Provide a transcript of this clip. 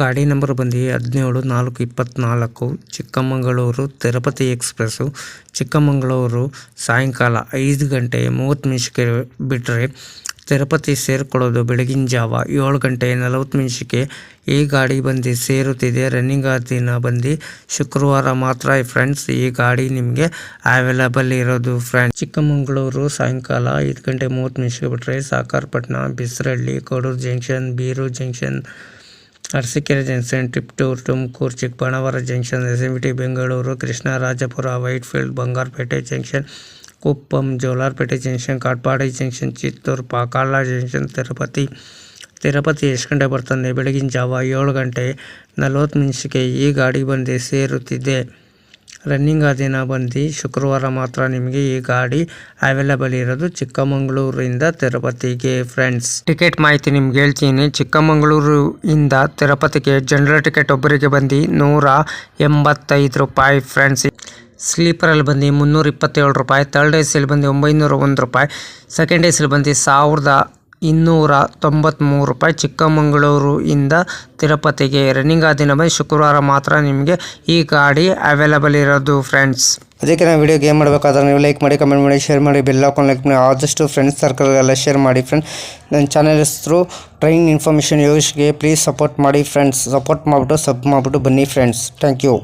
ಗಾಡಿ ನಂಬರ್ ಬಂದು ಹದಿನೇಳು, ನಾಲ್ಕು ಇಪ್ಪತ್ತ್ನಾಲ್ಕು ಚಿಕ್ಕಮಗಳೂರು, ತಿರುಪತಿ ಎಕ್ಸ್ಪ್ರೆಸ್ಸು. ಚಿಕ್ಕಮಗಳೂರು ಸಾಯಂಕಾಲ ಐದು ಗಂಟೆ ಮೂವತ್ತು ನಿಮಿಷಕ್ಕೆ ಬಿಟ್ಟರೆ ತಿರುಪತಿ ಸೇರಿಕೊಳ್ಳೋದು ಬೆಳಗಿನ ಜಾವ ಏಳು ಗಂಟೆ ನಲವತ್ತು ನಿಮಿಷಕ್ಕೆ. ಈ ಗಾಡಿ ಬಂದು ಸೇರುತ್ತಿದೆ. ರನ್ನಿಂಗ್ ದಿನ ಬಂದು ಶುಕ್ರವಾರ ಮಾತ್ರ ಫ್ರೆಂಡ್ಸ್ ಈ ಗಾಡಿ ನಿಮಗೆ ಅವೈಲೇಬಲ್ ಇರೋದು ಫ್ರೆಂಡ್ಸ್ ಚಿಕ್ಕಮಗಳೂರು ಸಾಯಂಕಾಲ ಐದು ಗಂಟೆ ಮೂವತ್ತು ನಿಮಿಷಕ್ಕೆ ಬಿಟ್ಟರೆ Sakarapattana Bisaralli Kadur junction Birur junction Arsikere junction Tiptur, Tumakuru, Chikkaballapur junction S M T Bengaluru Krishnarajapuram Whitefield, Bangarapet junction, Kuppam, Jolarpettai junction, Katpadi junction, Chittoor Pakala junction, Tirupati Tirupati ಎಷ್ಟು ಗಂಟೆ ಬರ್ತದೆ. ಬೆಳಗಿನ ಜಾವ ಏಳು ಗಂಟೆ ನಲವತ್ತು ನಿಮಿಷಕ್ಕೆ ಈ ಗಾಡಿ ಬಂದು ಸೇರುತ್ತಿದೆ. ರನ್ನಿಂಗ್ ಆ ದಿನ ಬಂದು ಶುಕ್ರವಾರ ಮಾತ್ರ ನಿಮಗೆ ಈ ಗಾಡಿ ಅವೈಲೇಬಲ್ ಇರೋದು ಚಿಕ್ಕಮಗಳೂರಿಂದ ತಿರುಪತಿಗೆ ಫ್ರೆಂಡ್ಸ್ ಟಿಕೆಟ್ ಮಾಹಿತಿ ನಿಮ್ಗೆ ಹೇಳ್ತೀನಿ. ಚಿಕ್ಕಮಗಳೂರು ಇಂದ ತಿರುಪತಿಗೆ ಜನರಲ್ ಟಿಕೆಟ್ ಒಬ್ಬರಿಗೆ ಬಂದು ನೂರ ಎಂಬತ್ತೈದು ರೂಪಾಯಿ ಫ್ರೆಂಡ್ಸ್ ಸ್ಲೀಪರಲ್ಲಿ ಬಂದು ಮುನ್ನೂರ ಇಪ್ಪತ್ತೇಳು ರೂಪಾಯಿ ತರ್ಡ್ ಎ ಬಂದು ಒಂಬೈನೂರ ಒಂದು ರೂಪಾಯಿ ಸೆಕೆಂಡ್ ಎ ಬಂದು ಸಾವಿರದ ಇನ್ನೂರ ತೊಂಬತ್ತ್ಮೂರು ರೂಪಾಯಿ ಚಿಕ್ಕಮಗಳೂರು ಇಂದ ತಿರುಪತಿಗೆ. ರನ್ನಿಂಗ್ ಆ ದಿನ ಬಂದು ಶುಕ್ರವಾರ ಮಾತ್ರ ನಿಮಗೆ ಈ ಗಾಡಿ ಅವೈಲಬಲ್ ಇರೋದು ಫ್ರೆಂಡ್ಸ್ ಅದಕ್ಕೆ ನಾವು ವೀಡಿಯೋ ಗೇಮ್ ಮಾಡಬೇಕಾದ್ರೆ ನೀವು ಲೈಕ್ ಮಾಡಿ ಕಮೆಂಟ್ ಮಾಡಿ ಶೇರ್ ಮಾಡಿ ಬೆಲ್ ಹಾಕೊಂಡು ಲೈಕ್ ಮಾಡಿ, ಆದಷ್ಟು ಫ್ರೆಂಡ್ಸ್ ಸರ್ಕಲ್ಗೆಲ್ಲ ಶೇರ್ ಮಾಡಿ ಫ್ರೆಂಡ್ ನನ್ನ ಚಾನಲ್ ಹೆಸರು ಟ್ರೈನ್ ಇನ್ಫಾರ್ಮೇಷನ್ ಯೋಗೇಶ್ಗೆ ಪ್ಲೀಸ್ ಸಪೋರ್ಟ್ ಮಾಡಿ ಫ್ರೆಂಡ್ಸ್ ಸಪೋರ್ಟ್ ಮಾಡಿಬಿಟ್ಟು ಸಬ್ ಮಾಡಿಬಿಟ್ಟು ಬನ್ನಿ ಫ್ರೆಂಡ್ಸ್ ಥ್ಯಾಂಕ್ ಯು